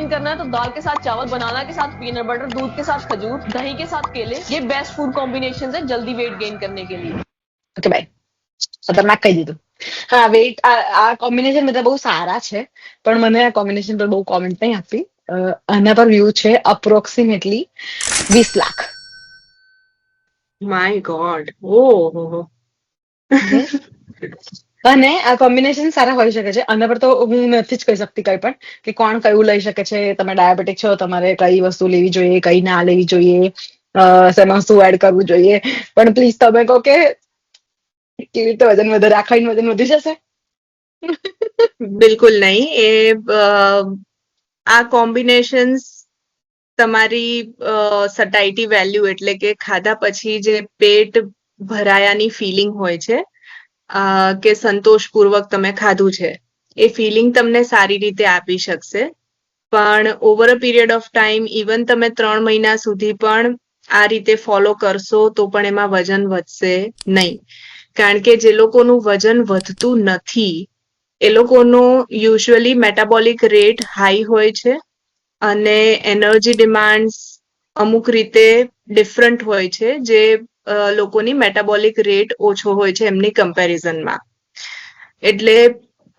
Gain करना है तो दाल के साथ चावल बनाना के साथ पीनट बटर दूध के साथ खजूर दही के साथ केले ये बेस्ट फूड कॉम्बिनेशन है जल्दी वेट गेन करने के लिए ઓકે બાય ખતરનાક કહી દીધું હા વેઇટ આ કોમ્બિનેશન બધા બહુ સારા છે પણ મને આ કોમ્બિનેશન પર બહુ કોમેન્ટ નહીં આપી અ, આના પર વ્યૂ છે અપ્રોક્સિમેટલી વીસ લાખ માય ગોડ ઓહો અને આ કોમ્બિનેશન સારા હોઈ શકે છે. આના પર તો હું નથી જ કહી શકતી કઈ પણ કે કોણ કયું લઈ શકે છે, તમે ડાયાબિટીક છો, તમારે કઈ વસ્તુ લેવી જોઈએ, કઈ ના લેવી જોઈએ શેમાં શું એડ કરવું જોઈએ. પણ પ્લીઝ તમે કહો કે કેવી રીતે વજન વધારે આ વજન વધી જશે? બિલકુલ નહીં. એ આ કોમ્બિનેશન્સ તમારી સટાઇટી વેલ્યુ એટલે કે ખાધા પછી જે પેટ ભરાયાની ફિલિંગ હોય છે કે સંતોષપૂર્વક તમે ખાધું છે. એ ફિલિંગ તમને સારી રીતે આપી શકશે. પણ over a period of time even તમે ત્રણ મહિના સુધી પણ આ રીતે ફોલો કરશો, તો પણ એમાં વજન વધશે નહીં. કારણ કે જે લોકોનું વજન વધતું નથી, એ લોકોનો યુઝ્યુઅલી મેટાબોલિક રેટ હાઈ હોય છે અને એનર્જી ડિમાન્ડ્સ અમુક રીતે ડિફરન્ટ હોય છે, જે લોકોની મેટાબોલિક રેટ ઓછો હોય છે એમની કમ્પેરિઝનમાં એટલે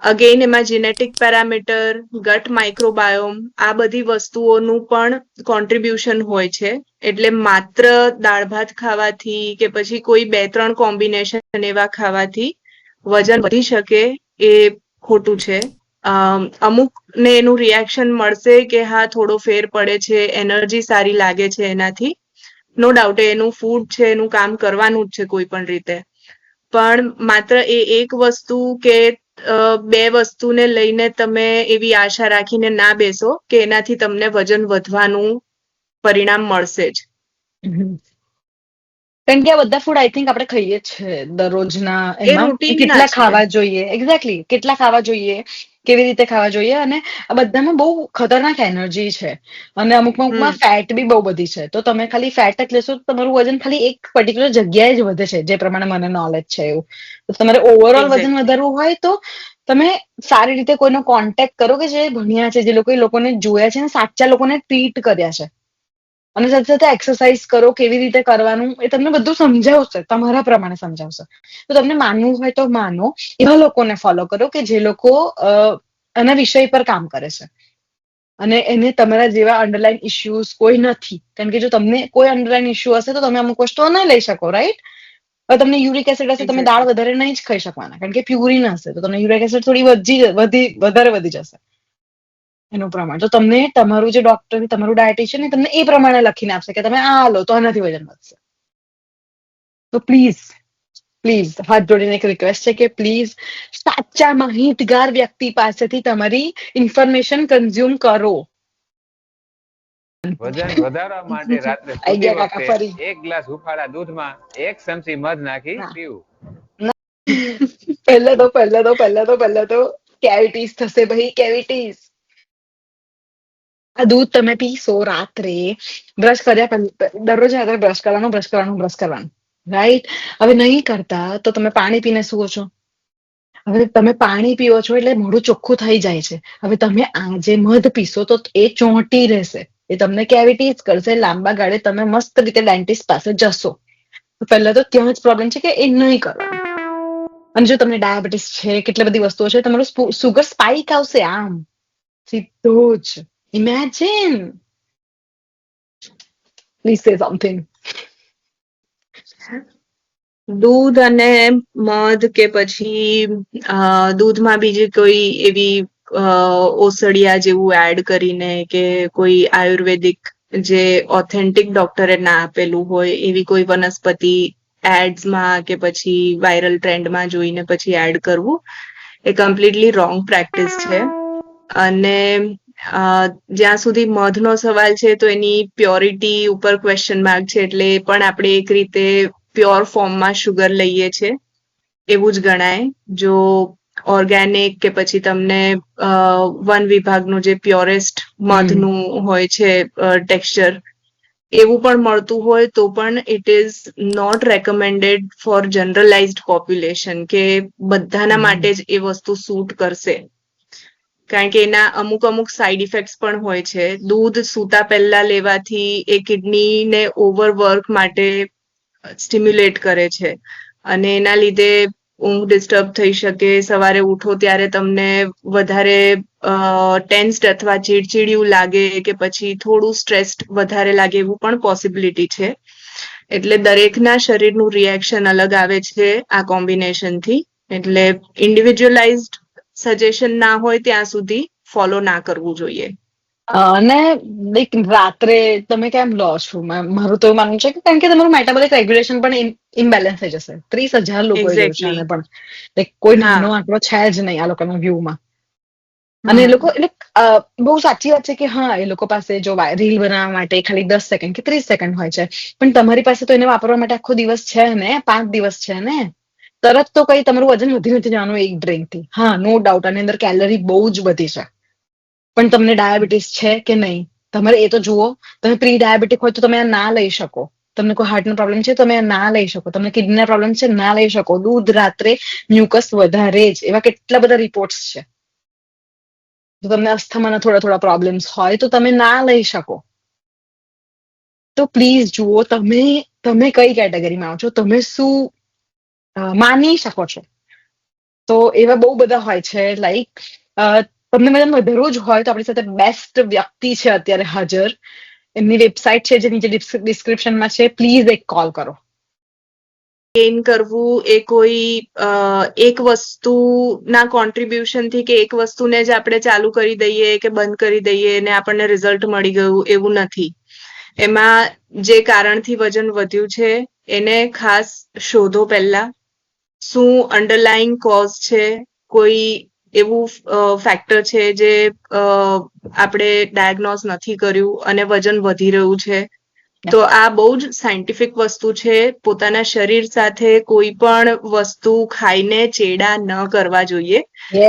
અગેઇન એમાં જીનેટિક પેરામીટર ગટ માઇક્રોબાયોમ આ બધી વસ્તુઓનું પણ કોન્ટ્રીબ્યુશન હોય છે. એટલે માત્ર દાળ ભાત ખાવાથી કે પછી કોઈ બે ત્રણ કોમ્બિનેશન એવા ખાવાથી વજન વધી શકે એ ખોટું છે. અમ, અમુકને એનું રિએક્શન મળશે કે હા થોડો ફેર પડે છે એનર્જી સારી લાગે છે એનાથી. નો ડાઉટ એનું ફૂડ છે એનું કામ કરવાનું જ છે કોઈ પણ રીતે. પણ માત્ર એ એક વસ્તુ કે બે વસ્તુને લઈને તમે એવી આશા રાખીને ના બેસો કે એનાથી તમને વજન વધવાનું પરિણામ મળશે જ. કારણ કે આ બધા ફૂડ આઈ થિંક આપણે ખાઈએ છીએ છે દરરોજના એમાં. કેટલા ખાવા જોઈએ? એક્ઝેક્ટલી કેટલા ખાવા જોઈએ? કેવી રીતે ખાવા જોઈએ અને આ બધામાં બહુ ખતરનાક એનર્જી છે. અને અમુક અમુકમાં ફેટ બી બહુ બધી છે. તો તમે ખાલી ફેટ જ લેશો તો તમારું વજન ખાલી એક પર્ટિક્યુલર જગ્યાએ જ વધે છે જે પ્રમાણે મને નોલેજ છે એવું. તો તમારે ઓવરઓલ વજન વધારવું હોય તો તમે સારી રીતે કોઈનો કોન્ટેક્ટ કરો કે જે ભણ્યા છે જે લોકો લોકોને જોયા છે અને સાચા લોકોને ટ્રીટ કર્યા છે. અને સાથે સાથે એક્સરસાઇઝ કરો કેવી રીતે કરવાનું એ તમને બધું સમજાવશે તમારા પ્રમાણે સમજાવશે. તો તમને માનવું હોય તો માનો એવા લોકોને ફોલો કરો કે જે લોકો આના એના વિષય પર કામ કરે છે. અને એને તમારા જેવા અંડરલાઈન ઇશ્યુઝ કોઈ નથી. કારણ કે જો તમને કોઈ અંડરલાઈન ઇશ્યુ હશે તો તમે અમુક વસ્તુઓ નહીં લઈ શકો રાઈટ તમને યુરિક એસિડ હશે તમે દાળ વધારે નહીં જ ખાઈ શકવાના. કારણ કે પ્યુરિન હશે તો તમને યુરિક એસિડ થોડી વધી વધી વધારે વધી જશે. એનું પ્રમાણ. તો તમને તમારું જે ડોક્ટર તમારું ડાયટિશિયન તમને એ પ્રમાણે લખીને આપશે કે તમે આ લો તો આનાથી વજન વધશે. તો પ્લીઝ પ્લીઝ હાથ જોડીને એક રિક્વેસ્ટ છે કે પ્લીઝ સાચા માહિતગાર વ્યક્તિ પાસેથી તમારી ઇન્ફોર્મેશન કન્ઝ્યુમ કરો. વજન વધારવા માટે રાત્રે સૂતી. વખતે એક ગ્લાસ હુફાળા દૂધમાં એક ચમચી મધ નાખી પીવું. પહેલા તો પહેલા તો પહેલા તો પહેલા તો કેવિટીઝ થશે ભાઈ કેવિટીઝ. આ દૂધ તમે પીશો રાત્રે બ્રશ કર્યા દરરોજ રાત્રે બ્રશ કરવાનું બ્રશ કરવાનું બ્રશ કરવાનું રાઈટ હવે નહીં કરતા તો તમે પાણી પીને સુવો છો હવે તમે પાણી પીવો છો એટલે મોઢું ચોખ્ખું થઈ જાય છે હવે તમે આજે મધ પીશો તો એ ચોંટી રહેશે એ તમને કેવિટીઝ કરશે લાંબા ગાળે તમે મસ્ત રીતે ડેન્ટિસ્ટ પાસે જશો પહેલા તો ત્યાં જ પ્રોબ્લેમ છે કે એ નહીં કરવાનું અને જો તમને ડાયાબિટીસ છે કેટલી બધી વસ્તુઓ છે તમારું સુગર સ્પાઇક આવશે આમ સીધો જ ઇમેજિન Please say something. દૂધ અને મધ કે પછી દૂધમાં બીજી કોઈ એવી ઓસડિયા જેવું એડ કરીને કે કોઈ આયુર્વેદિક જે ઓથેન્ટિક ડોક્ટરે ના આપેલું હોય એવી કોઈ વનસ્પતિ એડ્સમાં કે પછી વાયરલ ટ્રેન્ડમાં જોઈને પછી એડ કરવું એ કમ્પ્લીટલી રોંગ પ્રેક્ટિસ છે અને જ્યાં સુધી મધનો સવાલ છે તો એની પ્યોરિટી ઉપર ક્વેશ્ચન માર્ક છે એટલે પણ આપણે એક રીતે પ્યોર ફોર્મમાં શુગર લઈએ છે. એવું જ ગણાય. જો ઓર્ગેનિક કે પછી તમને વન વિભાગનું જે પ્યોરેસ્ટ મધનું હોય છે ટેક્સચર એવું પણ મળતું હોય તો પણ it is not recommended for generalized population કે બધાના માટે જ એ વસ્તુ સૂટ કરશે. કારણ કે એના અમુક અમુક સાઈડ ઇફેક્ટ્સ પણ હોય છે. દૂધ સૂતા પહેલા લેવાથી એ કિડનીને ઓવરવર્ક માટે સ્ટિમ્યુલેટ કરે છે. અને એના લીધે ઊંઘ ડિસ્ટર્બ થઈ શકે. સવારે ઉઠો ત્યારે તમને વધારે ટેન્સ્ડ અથવા ચીડચીડિયું લાગે કે પછી થોડું સ્ટ્રેસ્ડ વધારે લાગે એવું પણ પોસિબિલિટી છે. એટલે દરેકના શરીરનું રિએક્શન અલગ આવે છે આ કોમ્બિનેશનથી એટલે ઇન્ડિવિજ્યુઅલાઇઝડ સજેશન ના હોય ત્યાં સુધી ફોલો ના કરવું જોઈએ. અને લાઈક રાત્રે તમે કેમ લો છો? મારું તો એવું માનવું છે કે કારણ કે તમારું મેટાબોલિક રેગ્યુલેશન પણ ઇમ્બેલેન્સ થઈ જશે. ત્રીસ હજાર લોકો પણ. લાઈક કોઈ નાનો આંકડો છે જ નહીં આ લોકોના વ્યૂમાં અને એ લોકો એટલે બહુ સાચી વાત છે કે હા એ લોકો પાસે જો રીલ બનાવવા માટે ખાલી દસ સેકન્ડ કે ત્રીસ સેકન્ડ હોય છે. પણ તમારી પાસે તો એને વાપરવા માટે આખો દિવસ છે ને? પાંચ દિવસ છે ને? તરત તો કઈ તમારું વજન વધી નથી જવાનું એક ડ્રિંકથી. હા નો ડાઉટ આની અંદર કેલરી બહુ જ બધી છે. પણ તમને ડાયાબિટીસ છે કે નહીં? તમારે એ તો જુઓ, તમે પ્રી ડાયાબિટીક હોય તો તમે આ ના લઈ શકો. તમને કોઈ હાર્ટનો પ્રોબ્લેમ છે, તમે આ ના લઈ શકો. તમને કિડનીના પ્રોબ્લેમ છે, ના લઈ શકો. દૂધ, રાત્રે મ્યુકસ વધારે જ. એવા કેટલા બધા રિપોર્ટ્સ છે. જો તમને અસ્થમાના થોડા થોડા પ્રોબ્લેમ્સ હોય તો તમે ના લઈ શકો. તો પ્લીઝ જુઓ, તમે તમે કઈ કેટેગરીમાં આવો છો? તમે શું માની શકો છો. તો એવા બહુ બધા હોય છે લાઈક તમને મેડમ દરરોજ હોય તો આપણી સાથે બેસ્ટ વ્યક્તિ છે અત્યારે હાજર. એમની વેબસાઇટ છે જે નીચે ડિસ્ક્રિપ્શનમાં છે. પ્લીઝ એક કોલ કરો. ગેઇન કરવું એ કોઈ એક વસ્તુના કોન્ટ્રીબ્યુશનથી કે એક વસ્તુને જ આપણે ચાલુ કરી દઈએ કે બંધ કરી દઈએ ને આપણને રિઝલ્ટ મળી ગયું એવું નથી. એમાં જે કારણથી વજન વધ્યું છે, એને ખાસ શોધો પહેલા. શું અંડરલાઈંગ કોઝ છે? કોઈ એવું ફેક્ટર છે જે આપણે ડાયગ્નોઝ નથી કર્યું અને વજન વધી રહ્યું છે? તો આ બહુ જ સાયન્ટિફિક વસ્તુ છે. પોતાના શરીર સાથે કોઈ પણ વસ્તુ ખાઈને ચેડા ન કરવા જોઈએ.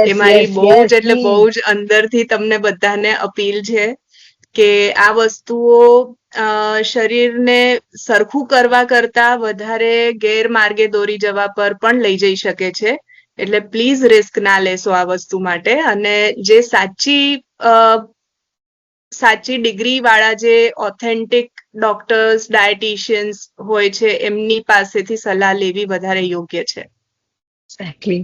એ મારી બહુ જ એટલે બહુ જ અંદરથી તમને બધાને અપીલ છે. કે આ વસ્તુઓ શરીરને સરખું કરવા કરતા વધારે ગેરમાર્ગે દોરી જવા પર પણ લઈ જઈ શકે છે. એટલે પ્લીઝ રિસ્ક ના લેશો આ વસ્તુ માટે. અને જે સાચી સાચી ડિગ્રી વાળા જે ઓથેન્ટિક ડોક્ટર્સ ડાયટિશિયન્સ હોય છે, એમની પાસેથી સલાહ લેવી વધારે યોગ્ય છે. એક્ઝેક્ટલી